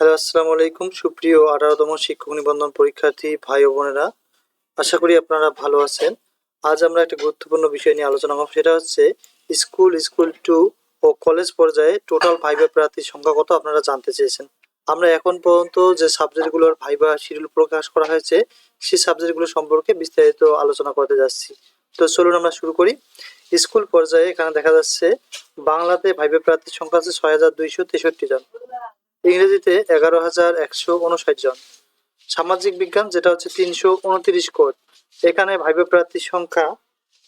Hello, আসসালামু আলাইকুম। সুপ্রিয় আঠারোতম শিক্ষক নিবন্ধন পরীক্ষার্থী ভাই ও বোনেরা, আশা করি আপনারা ভালো আছেন। আজ আমরা একটা গুরুত্বপূর্ণ বিষয় নিয়ে আলোচনা করব, সেটা হচ্ছে স্কুল স্কুল টু ও কলেজ পর্যায়ে টোটাল ভাইবা প্রার্থীর সংখ্যা কত আপনারা জানতে চেয়েছেন? আমরা এখন পর্যন্ত যে সাবজেক্টগুলোর ভাইবা শিডিউল প্রকাশ করা হয়েছে, সেই সাবজেক্টগুলো সম্পর্কে বিস্তারিত আলোচনা করতে যাচ্ছি। তো চলুন আমরা শুরু করি। স্কুল পর্যায়ে এখানে দেখা যাচ্ছে, বাংলাতে ভাইবা প্রার্থীর সংখ্যা আছে ছয় হাজার দুইশো তেষট্টি জন। ইংরেজিতে এগারো হাজার একশো উনষাট জন। সামাজিক বিজ্ঞান, যেটা হচ্ছে তিনশো উনত্রিশ কোড। এখানে ভাইবা প্রার্থীর সংখ্যা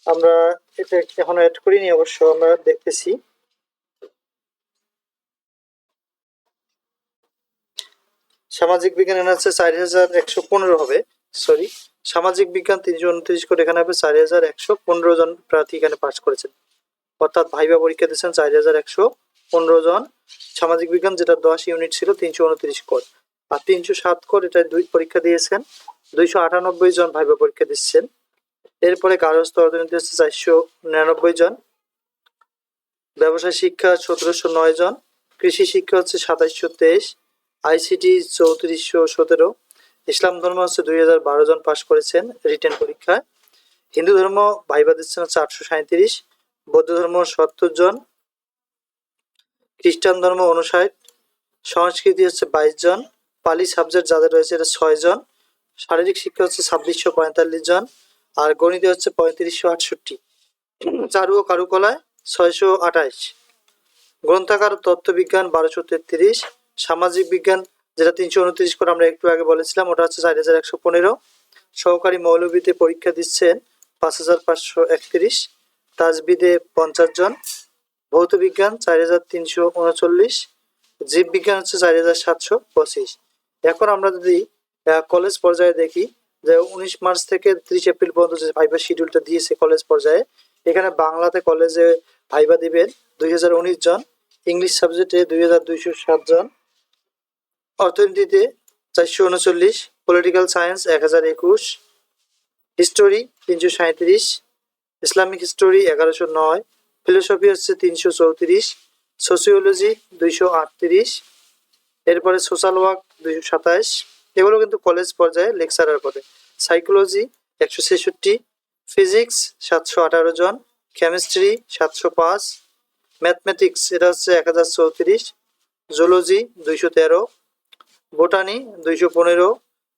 আমরা এটা এখনও অ্যাড করিনি, অবশ্য আমরা দেখতেছি। সামাজিক বিজ্ঞান আছে চার হাজার একশো পনেরো হবে সরি সামাজিক বিজ্ঞান তিনশো উনত্রিশ কোড, এখানে হবে চার হাজার একশো পনেরো জন প্রার্থী এখানে পাস করেছেন। অর্থাৎ ভাইবা পরীক্ষা দিয়েছেন চার হাজার একশো পনেরো জন। সামাজিক বিজ্ঞান যেটা দশ ইউনিট ছিল, তিনশো উনত্রিশ কোড। আর তিনশো সাত কোড এটা দুই পরীক্ষা দিয়েছেন। দুইশো আটানব্বই জন ভাইবা পরীক্ষা দিচ্ছেন। এরপরে গার্হস্থ অর্থনীতি হচ্ছে চারশো নিরানব্বই জন। ব্যবসায় শিক্ষা সতেরোশো নয় জন। কৃষি শিক্ষা হচ্ছে সাতাইশশো তেইশ। আইসিটি চৌত্রিশশো সতেরো। ইসলাম ধর্ম হচ্ছে দুই হাজার বারো জন পাশ করেছেন রিটেন পরীক্ষায়। হিন্দু ধর্ম ভাইবা দিচ্ছেন হচ্ছে আটশো সাঁত্রিশ বৌদ্ধ ধর্ম সত্তর জন। খ্রিস্টান ধর্ম উনষাট সংস্কৃতি হচ্ছে বাইশ জন, পালি সাবজেক্ট যাদের রয়েছে এটা ছয় জন, শারীরিক শিক্ষা হচ্ছে ছাব্বিশশো পঁয়তাল্লিশ জন, আর গণিতে হচ্ছে পঁয়ত্রিশশো আটষট্টি। চারু ও কারুকলায় ছয়শো আঠাইশ গ্রন্থাগার তত্ত্ববিজ্ঞান বারোশো তেত্রিশ, সামাজিক বিজ্ঞান যেটা তিনশো উনত্রিশ করে আমরা একটু আগে বলেছিলাম, ওটা হচ্ছে চার হাজার একশো পনেরো। সহকারী মৌলবীতে পরীক্ষা দিচ্ছেন পাঁচ হাজার পাঁচশো একত্রিশ, তাজবিদে পঞ্চাশ জন ভৌত বিজ্ঞান চার হাজার তিনশো উনচল্লিশ জীব বিজ্ঞান হচ্ছে চার হাজার সাতশো পঁচিশ। এখন আমরা যদি কলেজ পর্যায়ে দেখি যে উনিশ মার্চ থেকে ত্রিশ এপ্রিল পর্যন্ত যে ভাইবা শিডিউলটা দিয়েছে কলেজ পর্যায়ে, এখানে বাংলাতে কলেজে ভাইবা দিবেন দুই হাজার উনিশ জন ইংলিশ সাবজেক্টে দুই হাজার দুইশো সাত জন, অর্থনীতিতে চারশো উনচল্লিশ পলিটিক্যাল সায়েন্স এক হাজার একুশ হিস্টোরি তিনশো সাঁত্রিশ ইসলামিক হিস্টোরি এগারোশো নয় ফিলোসফি হচ্ছে তিনশো চৌত্রিশ, সোসিওলজি দুইশো আটত্রিশ, এরপরে সোশ্যাল ওয়ার্ক দুইশো সাতাশ, এগুলো কিন্তু কলেজ পর্যায়ে লেকচারার পদে সাইকোলজি একশো ছেষট্টি, ফিজিক্স সাতশো আঠারো জন, কেমিস্ট্রি সাতশো পাঁচ, ম্যাথমেটিক্স এটা হচ্ছে এক হাজার চৌত্রিশ, জুলজি দুইশো তেরো, বোটানি দুইশো পনেরো,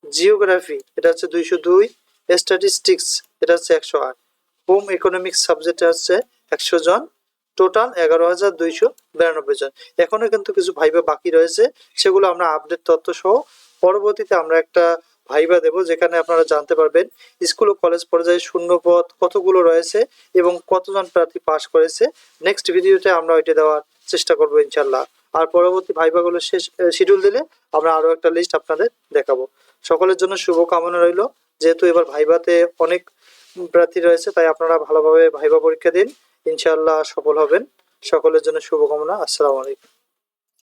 জিওগ্রাফি এটা হচ্ছে দুইশো দুই, স্ট্যাটিস্টিক্স এটা হচ্ছে একশো আট। হোম ইকোনমিক্স সাবজেক্ট হচ্ছে একশো জন টোটাল এগারো হাজার দুইশো বিরানব্বই জন। এখনও কিন্তু কিছু ভাইবা বাকি রয়েছে, সেগুলো আমরা আপডেট তথ্য সহ পরবর্তীতে আমরা একটা ভাইবা দেব, যেখানে আপনারা জানতে পারবেন স্কুল ও কলেজ পর্যায়ে শূন্য পদ কতগুলো রয়েছে এবং কতজন প্রার্থী পাশ করেছে। নেক্সট ভিডিওতে আমরা ওইটা দেওয়ার চেষ্টা করব ইনশাল্লাহ আর পরবর্তী ভাইবাগুলো শেষ শিডিউল দিলে আমরা আরও একটা লিস্ট আপনাদের দেখাবো। সকলের জন্য শুভ কামনা রইল। যেহেতু এবার ভাইবাতে অনেক প্রার্থী রয়েছে, তাই আপনারা ভালোভাবে ভাইবা পরীক্ষা দিন। ইনশাআল্লাহ সফল হবেন। সকলের জন্য শুভকামনা। আসসালামু আলাইকুম।